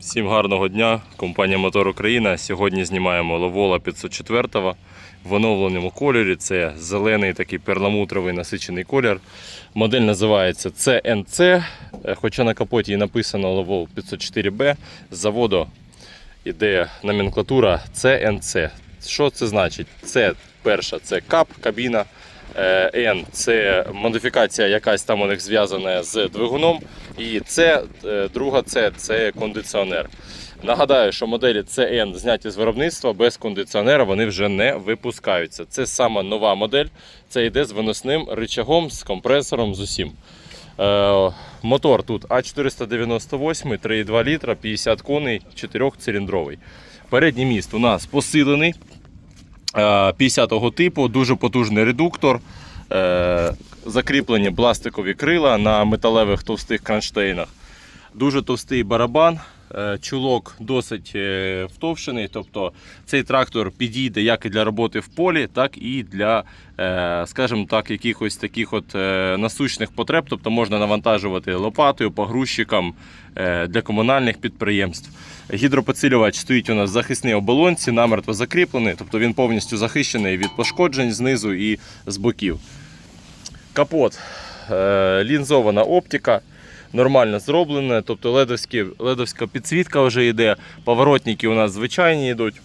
Всім гарного дня, компанія Мотор Україна. Сьогодні знімаємо Ловола 504 в оновленому кольорі. Це зелений такий перламутровий насичений колір. Модель називається CNC, е, хоча на капоті і написано Ловол 504B. З заводу іде номенклатура CNC. Що це значить? Це перша це кап, кабіна. Е, N це модифікація якась там у них зв'язана з двигуном. І це е, друга це, це кондиціонер. Нагадаю, що моделі CN зняті з виробництва без кондиціонера вони вже не випускаються. Це сама нова модель. Це йде з виносним рычагом, з компресором, з усім. Е, мотор тут А498, 3,2 літра, 50 коней, 4-циліндровий. Передній міст у нас посилений. 50-го типу, дуже потужний редуктор, е, закріплені пластикові крила на металевих товстих кронштейнах. Дуже товстий барабан, е, чулок досить е, втовшений. Тобто цей трактор підійде як і для роботи в полі, так і для, е, скажімо так, якихось таких от насущних потреб. Тобто можна навантажувати лопатою, погрузчиком для комунальних підприємств. Гідропоцілювач стоїть у нас в захисній оболонці, намертво закріплений, тобто він повністю захищений від пошкоджень знизу і з боків. Капот, е, лінзована оптика, нормально зроблена, тобто ледовські, ледовська підсвітка вже йде, поворотники у нас звичайні йдуть.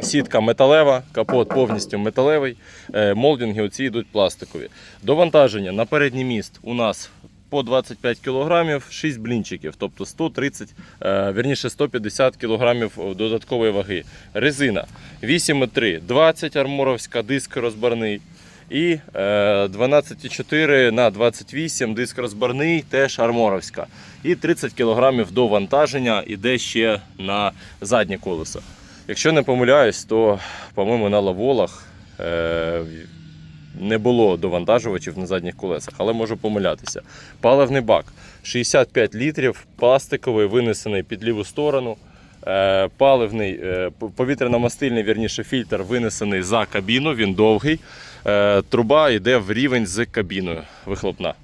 Сітка металева, капот повністю металевий, е, молдинги оці йдуть пластикові. Довантаження на передній міст у нас по 25 кг, 6 блінчиків, тобто 130, е, вірніше 150 кг додаткової ваги. Резина 8,3, 20 арморовська, диск розбарний. І е, 12,4 на 28 диск розбарний, теж арморовська. І 30 кг до вантаження іде ще на заднє колесо. Якщо не помиляюсь, то, по-моєму, на лаволах е, не було довантажувачів на задніх колесах, але можу помилятися. Паливний бак 65 літрів, пластиковий, винесений під ліву сторону. Е, Паливний е, повітряно-мастильний вірніше, фільтр винесений за кабіну, він довгий. Е, Труба йде в рівень з кабіною вихлопна.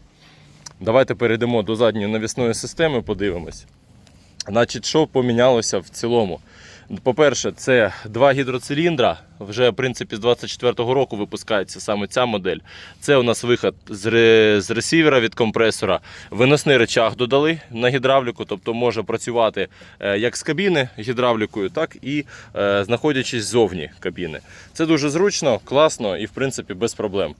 Давайте перейдемо до задньої навісної системи, подивимось. Значить, що помінялося в цілому? По-перше, це два гідроциліндра. Вже в принципі з 24-го року випускається саме ця модель. Це у нас виход з, ре... з ресівера від компресора. Виносний речах додали на гідравліку, тобто може працювати е, як з кабіни гідравлікою, так і е, знаходячись ззовні кабіни. Це дуже зручно, класно і в принципі без проблем.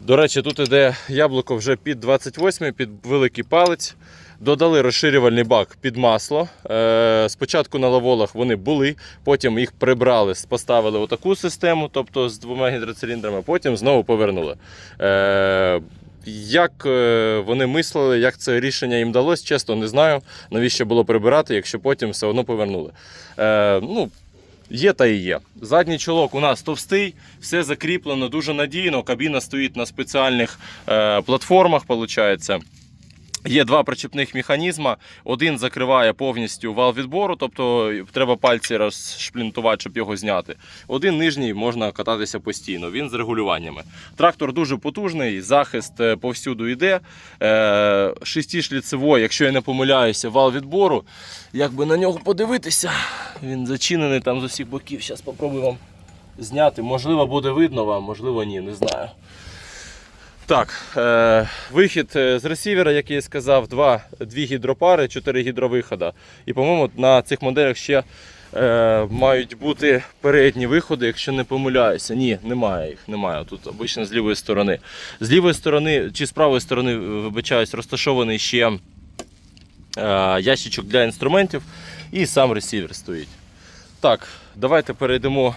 До речі, тут іде яблуко вже під 28 під великий палець. Додали розширювальний бак під масло. Е, Спочатку на лаволах вони були, потім їх прибрали, поставили отаку систему, тобто з двома гідроциліндрами, потім знову повернули. Е, Як е, вони мислили, як це рішення їм далось, чесно не знаю, навіщо було прибирати, якщо потім все одно повернули. Ну, Є та і є. Задній чолок у нас товстий, все закріплено дуже надійно. Кабіна стоїть на спеціальних е, платформах. Виходить. Є два причепних механізма. Один закриває повністю вал відбору, тобто треба пальці розшплінтувати, щоб його зняти. Один нижній можна кататися постійно, він з регулюваннями. Трактор дуже потужний, захист е, повсюду йде. Е, Шестишліцевой, якщо я не помиляюся, вал відбору. Як би на нього подивитися, він зачинений там з усіх боків. Зараз спробую вам зняти. Можливо, буде видно вам, можливо, ні, не знаю. Так, е, вихід е, з ресівера, як я і сказав, два, дві гідропари, чотири гідровихода. І, по-моєму, на цих моделях ще е, мають бути передні виходи, якщо не помиляюся. Ні, немає їх. Немає. Тут обично з лівої сторони. З лівої сторони чи з правої сторони, вибачаюсь, розташований ще е, ящичок для інструментів і сам ресівер стоїть. Так, давайте перейдемо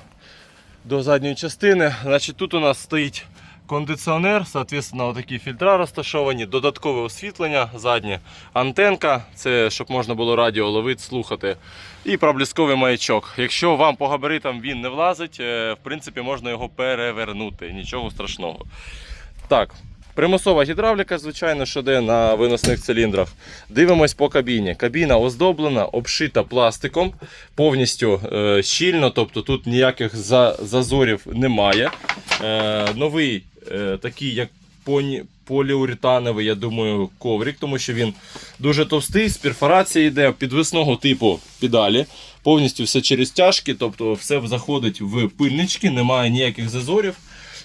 до задньої частини. Значить, Тут у нас стоїть кондиціонер, соответственно, такі фільтра розташовані, додаткове освітлення заднє, антенка, це щоб можна було радіо ловити, слухати. І проблісковий маячок. Якщо вам по габаритам він не влазить, е, в принципі можна його перевернути, нічого страшного. Так, Примусова гідравліка, звичайно, що йде на виносних циліндрах. Дивимось по кабіні. Кабіна оздоблена, обшита пластиком, повністю е, щільно, тобто тут ніяких за- зазорів немає. Е, новий е, такий, як поні, поліуретановий, я думаю, коврик, тому що він дуже товстий, з перфорації йде підвісного типу педалі. Повністю все через тяжкі, тобто все заходить в пильнички, немає ніяких зазорів.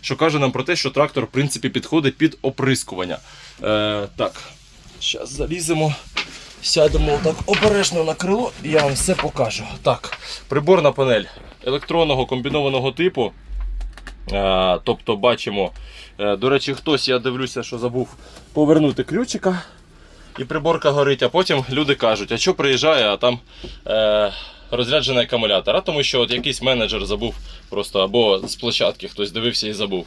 Що каже нам про те, що трактор в принципі підходить під оприскування. Е, так, зараз заліземо. Сядемо так обережно на крило і я вам все покажу. Так, приборна панель електронного комбінованого типу. Е, тобто бачимо, е, до речі, хтось, я дивлюся, що забув повернути ключика. І приборка горить, а потім люди кажуть, а що приїжджає, а там е, розряджений акумулятор. А тому що от якийсь менеджер забув просто або з площадки хтось дивився і забув.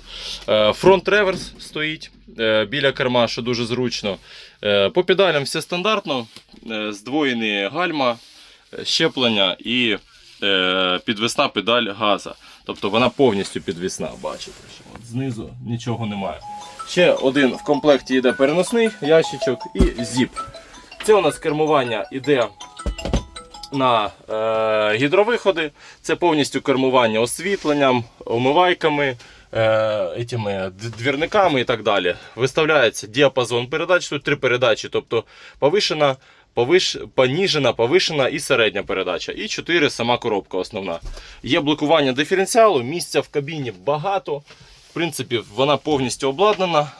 Е, фронт реверс стоїть е, біля керма, що дуже зручно. Е, по педалям все стандартно. Е, здвоєні гальма, е, щеплення і е, підвісна педаль газа. Тобто вона повністю підвісна, бачите. От знизу нічого немає. Ще один в комплекті йде переносний ящичок і зіп. Це у нас кермування йде на е, гідровиходи. Це повністю кермування освітленням, омивайками, е, етіми, д- двірниками і так далі. Виставляється діапазон передач. Тут три передачі, тобто повишена, повиш, поніжена, повишена і середня передача. І чотири сама коробка основна. Є блокування диференціалу, місця в кабіні багато. В принципі, вона повністю обладнана.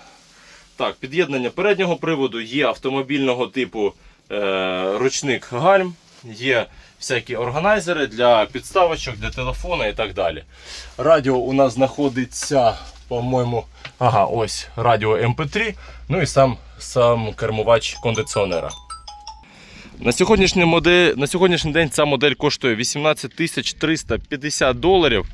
Так, під'єднання переднього приводу, є автомобільного типу е, ручник гальм, є всякі органайзери для підставочок, для телефона і так далі. Радіо у нас знаходиться, по-моєму, ага, ось радіо MP3, ну і сам, сам кермувач кондиціонера. На сьогоднішній, модель, на сьогоднішній день ця модель коштує 18 тисяч 350 доларів.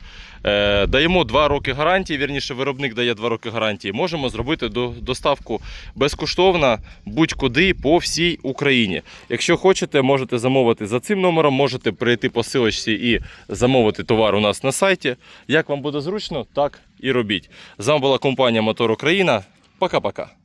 Е, даємо 2 роки гарантії, вірніше, виробник дає 2 роки гарантії. Можемо зробити до, доставку безкоштовно будь-куди по всій Україні. Якщо хочете, можете замовити за цим номером, можете прийти по силочці і замовити товар у нас на сайті. Як вам буде зручно, так і робіть. З вами була компанія Мотор Україна. Пока-пока.